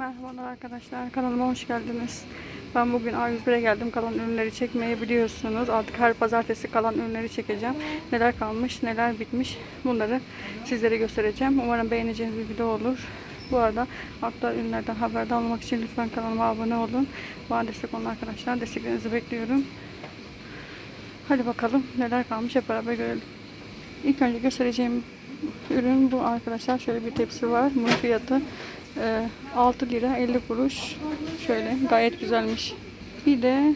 Merhabalar arkadaşlar. Kanalıma hoş geldiniz. Ben bugün A101'e geldim. Kalan ürünleri çekmeyi biliyorsunuz. Artık her pazartesi kalan ürünleri çekeceğim. Neler kalmış, neler bitmiş bunları sizlere göstereceğim. Umarım beğeneceğiniz bir video olur. Bu arada aktar ürünlerden haberdar olmak için lütfen kanalıma abone olun. Bana destek olun arkadaşlar. Desteklerinizi bekliyorum. Hadi bakalım neler kalmış hep beraber görelim. İlk önce göstereceğim ürün bu arkadaşlar. Şöyle bir tepsi var. Bunun fiyatı e, 6 lira 50 kuruş. Şöyle gayet güzelmiş. Bir de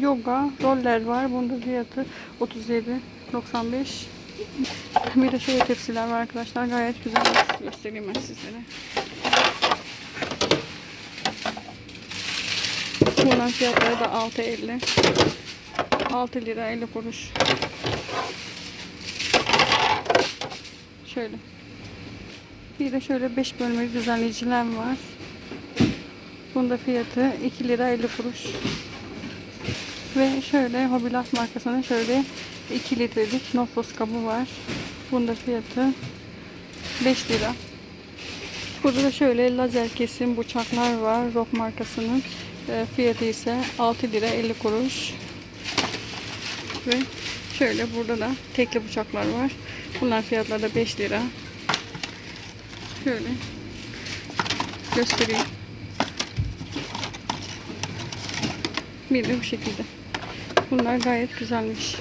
yoga roller var. Bunun da fiyatı 37.95. Bir de şöyle tepsiler var arkadaşlar. Gayet güzel. Göstereyim ben sizlere. Bunların fiyatları da 6.50. 6 lira 50 kuruş. Şöyle. Bir de şöyle 5 bölmeli düzenleyiciler var. Bunda fiyatı 2 lira 50 kuruş. Ve şöyle Hobilas markasının şöyle 2 litrelik nofos kabı var. Bunda fiyatı 5 lira. Burada da şöyle lazer kesim bıçaklar var. Rock markasının e, fiyatı ise 6 lira 50 kuruş. Ve şöyle burada da tekli bıçaklar var. Bunlar fiyatları da 5 lira. Şöyle göstereyim. Bir de bu şekilde. Bunlar gayet güzelmiş.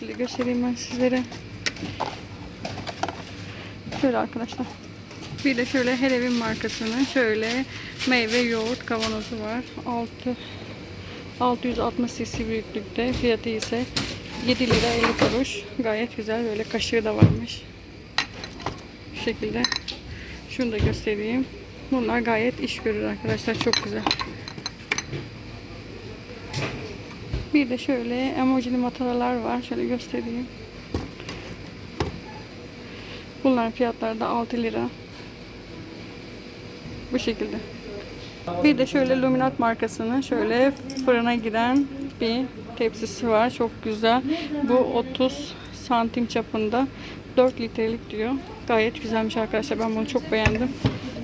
Şöyle göstereyim ben sizlere. Şöyle arkadaşlar. Bir de şöyle her evin markasının şöyle meyve yoğurt kavanozu var. 6 660 cc büyüklükte. Fiyatı ise 7 lira 50 kuruş. Gayet güzel. Böyle kaşığı da varmış. Şekilde. Şunu da göstereyim. Bunlar gayet iş görür arkadaşlar. Çok güzel. Bir de şöyle emojili mataralar var. Şöyle göstereyim. Bunların fiyatları da 6 lira. Bu şekilde. Bir de şöyle Luminat markasının şöyle fırına giren bir tepsisi var. Çok güzel. Bu 30 santim çapında 4 litrelik diyor. Gayet güzelmiş arkadaşlar. Ben bunu çok beğendim.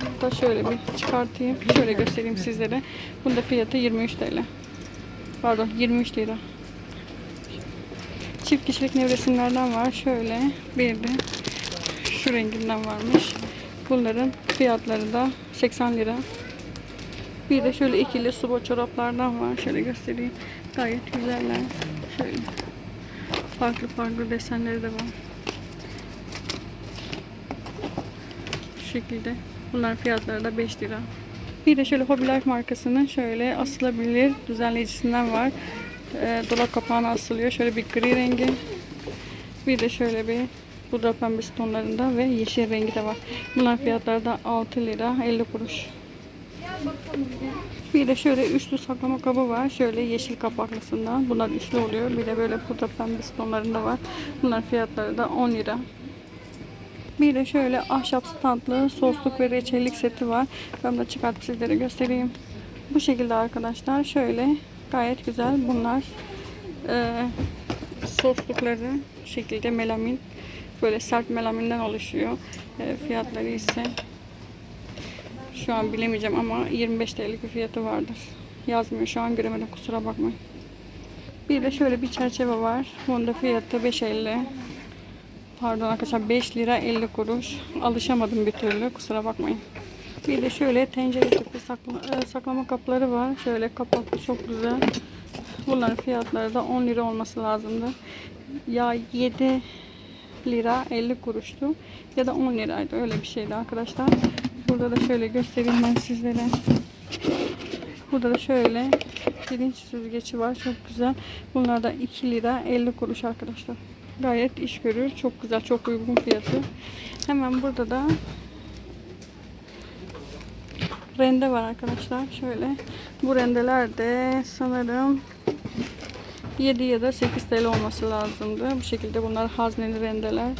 Hatta şöyle bir çıkartayım. Şöyle göstereyim sizlere. Bunda fiyatı 23 TL. Pardon 23 lira. Çift kişilik nevresimlerden var. Şöyle bir de şu renginden varmış. Bunların fiyatları da 80 lira. Bir de şöyle ikili subo çoraplardan var. Şöyle göstereyim. Gayet güzeller. Şöyle. Farklı farklı desenleri de var. Şekilde. Bunlar fiyatları da 5 lira. Bir de şöyle Hobby Life markasının şöyle asılabilir düzenleyicisinden var. Ee, dolap kapağına asılıyor. Şöyle bir gri rengi. Bir de şöyle bir pudra pembesi tonlarında ve yeşil rengi de var. Bunlar fiyatları da 6 lira 50 kuruş. Bir de şöyle üçlü saklama kabı var. Şöyle yeşil kapaklısından. Bunlar üçlü oluyor. Bir de böyle pudra pembesi tonlarında var. Bunlar fiyatları da 10 lira. Bir de şöyle ahşap standlı sosluk ve reçellik seti var. Ben de çıkartıp sizlere göstereyim. Bu şekilde arkadaşlar. Şöyle gayet güzel. Bunlar e, soslukları şekilde melamin. Böyle sert melaminden oluşuyor. E, fiyatları ise şu an bilemeyeceğim ama 25 TL'lik bir fiyatı vardır. Yazmıyor şu an göremedim kusura bakmayın. Bir de şöyle bir çerçeve var. Bunun da fiyatı 5.50. Pardon arkadaşlar 5 lira 50 kuruş. Alışamadım bir türlü kusura bakmayın. Bir de şöyle tencere tipi sakla, e, saklama kapları var. Şöyle kapaklı çok güzel. Bunların fiyatları da 10 lira olması lazımdı. Ya 7 lira 50 kuruştu ya da 10 liraydı öyle bir şeydi arkadaşlar. Burada da şöyle göstereyim ben sizlere. Burada da şöyle pirinç süzgeci var. Çok güzel. Bunlar da 2 lira 50 kuruş arkadaşlar. Gayet iş görür. Çok güzel. Çok uygun fiyatı. Hemen burada da rende var arkadaşlar. Şöyle. Bu rendeler de sanırım 7 ya da 8 TL olması lazımdı. Bu şekilde bunlar hazneli rendeler.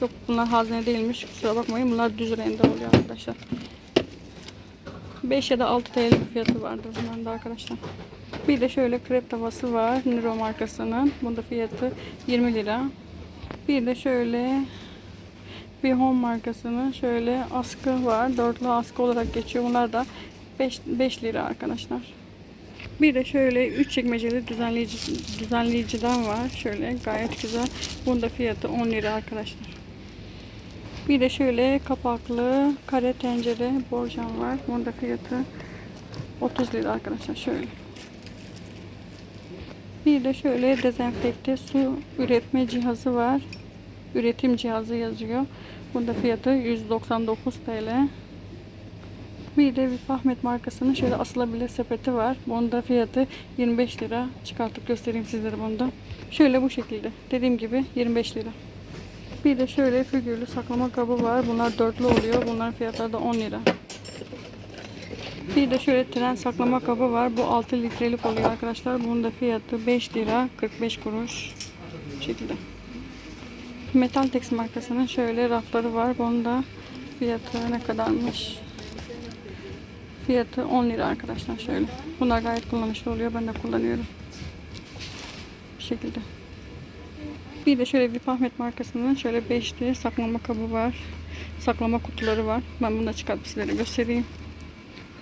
Yok bunlar hazne değilmiş. Kusura bakmayın. Bunlar düz rende oluyor arkadaşlar. 5 ya da 6 TL fiyatı vardır bunların da arkadaşlar. Bir de şöyle krep tavası var. Niro markasının. Bunda fiyatı 20 lira. Bir de şöyle Bir Home markasının şöyle askı var. Dörtlü askı olarak geçiyor. Bunlar da 5, 5 lira arkadaşlar. Bir de şöyle 3 çekmeceli düzenleyici, düzenleyiciden var. Şöyle gayet güzel. Bunun fiyatı 10 lira arkadaşlar. Bir de şöyle kapaklı kare tencere borcam var. Bunun fiyatı 30 lira arkadaşlar. Şöyle. Bir de şöyle dezenfekte su üretme cihazı var. Üretim cihazı yazıyor. Bunda fiyatı 199 TL. Bir de bir Ahmet markasının şöyle asılabilir sepeti var. Bunda fiyatı 25 lira. Çıkartıp göstereyim sizlere bunda. Şöyle bu şekilde. Dediğim gibi 25 lira. Bir de şöyle figürlü saklama kabı var. Bunlar dörtlü oluyor. Bunların fiyatları da 10 lira. Bir de şöyle tren saklama kabı var. Bu 6 litrelik oluyor arkadaşlar. Bunun da fiyatı 5 lira 45 kuruş. Şekilde. Metal Tex markasının şöyle rafları var. Bunun da fiyatı ne kadarmış? Fiyatı 10 lira arkadaşlar şöyle. Bunlar gayet kullanışlı oluyor. Ben de kullanıyorum. Bu şekilde. Bir de şöyle bir Ahmet markasının şöyle beşli saklama kabı var. Saklama kutuları var. Ben bunu da çıkartıp sizlere göstereyim.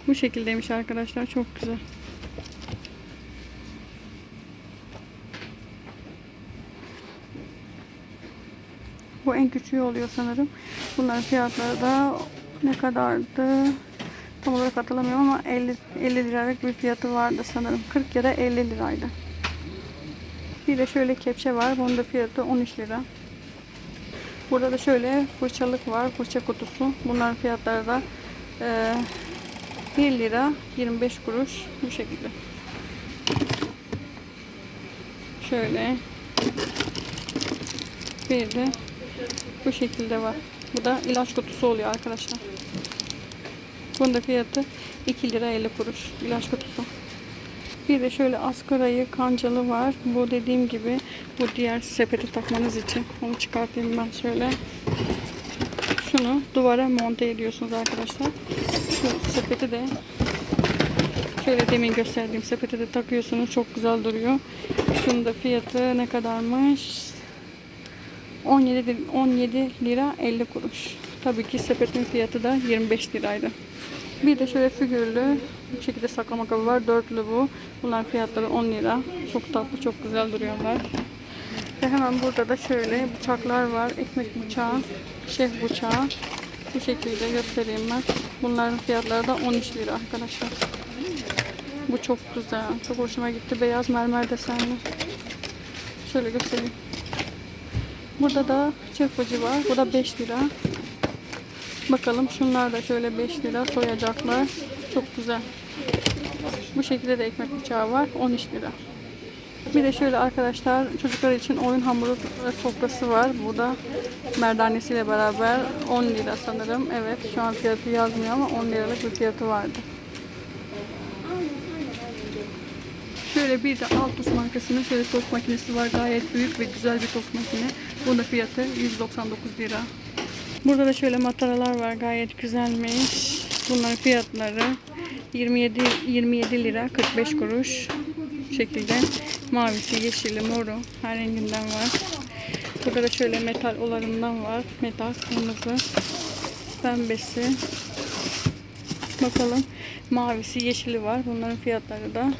Bu şekildeymiş arkadaşlar. Çok güzel. Bu en küçüğü oluyor sanırım. Bunların fiyatları da ne kadardı? Tam olarak hatırlamıyorum ama 50, 50 liralık bir fiyatı vardı sanırım. 40 ya da 50 liraydı. Bir de şöyle kepçe var. Bunun da fiyatı 13 lira. Burada da şöyle fırçalık var. Fırça kutusu. Bunların fiyatları da e, 1 lira 25 kuruş. Bu şekilde. Şöyle. Bir de bu şekilde var. Bu da ilaç kutusu oluyor arkadaşlar. Bunun da fiyatı 2 lira 50 kuruş. ilaç kutusu. Bir de şöyle askarayı kancalı var. Bu dediğim gibi bu diğer sepeti takmanız için. Onu çıkartayım ben şöyle. Şunu duvara monte ediyorsunuz arkadaşlar. Şu sepeti de şöyle demin gösterdiğim sepeti de takıyorsunuz. Çok güzel duruyor. Şunun da fiyatı ne kadarmış? 17, li- 17 lira 50 kuruş. Tabii ki sepetin fiyatı da 25 liraydı. Bir de şöyle figürlü bu şekilde saklama kabı var. Dörtlü bu. Bunlar fiyatları 10 lira. Çok tatlı, çok güzel duruyorlar. Ve hemen burada da şöyle bıçaklar var. Ekmek bıçağı, şef bıçağı. Bu şekilde göstereyim ben. Bunların fiyatları da 13 lira arkadaşlar. Bu çok güzel. Çok hoşuma gitti. Beyaz mermer desenli. Şöyle göstereyim. Burada da çırpıcı var. Bu da 5 lira. Bakalım şunlar da şöyle 5 lira soyacaklar. Çok güzel. Bu şekilde de ekmek bıçağı var. 13 lira. Bir de şöyle arkadaşlar çocuklar için oyun hamuru sofrası var. Bu da merdanesiyle beraber 10 lira sanırım. Evet şu an fiyatı yazmıyor ama 10 liralık bir fiyatı vardı. Şöyle bir de Altus markasının şöyle tost makinesi var. Gayet büyük ve güzel bir tost makine. Bunun da fiyatı 199 lira. Burada da şöyle mataralar var. Gayet güzelmiş. Bunların fiyatları 27 27 lira 45 kuruş. Şekilde mavisi, yeşili, moru her renginden var. Burada da şöyle metal olarından var. Metal kırmızı, pembesi. Bakalım mavisi, yeşili var. Bunların fiyatları da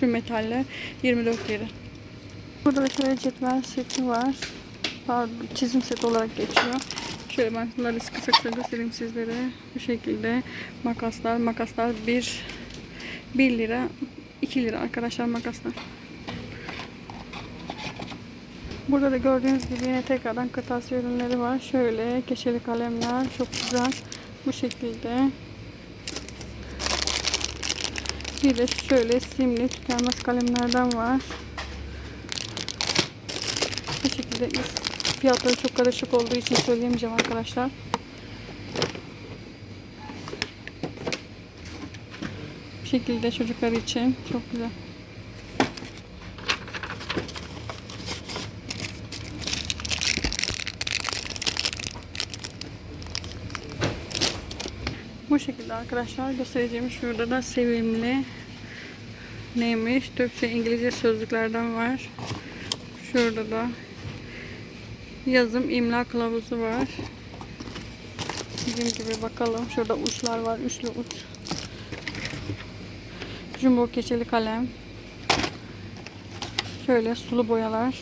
şu metaller 24 lira. Burada da şöyle cetvel seti var. Pardon, çizim seti olarak geçiyor. Şöyle ben bunları kısa kısa göstereyim sizlere. Bu şekilde makaslar, makaslar 1 1 lira 2 lira arkadaşlar makaslar. Burada da gördüğünüz gibi yine tekrardan kırtasiye ürünleri var. Şöyle keçeli kalemler çok güzel. Bu şekilde. Bir de şöyle simli tükenmez kalemlerden var. Bu şekilde fiyatları çok karışık olduğu için söyleyemeyeceğim arkadaşlar. Bu şekilde çocuklar için çok güzel. Bu şekilde arkadaşlar göstereceğim şurada da sevimli neymiş Türkçe İngilizce sözlüklerden var. Şurada da yazım imla kılavuzu var. Dediğim gibi bakalım. Şurada uçlar var. Üçlü uç. Jumbo keçeli kalem. Şöyle sulu boyalar.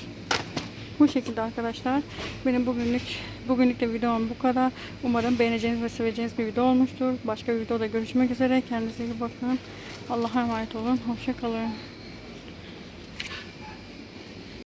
Bu şekilde arkadaşlar. Benim bugünlük bugünlük de videom bu kadar. Umarım beğeneceğiniz ve seveceğiniz bir video olmuştur. Başka bir videoda görüşmek üzere. Kendinize iyi bakın. Allah'a emanet olun. Hoşça kalın.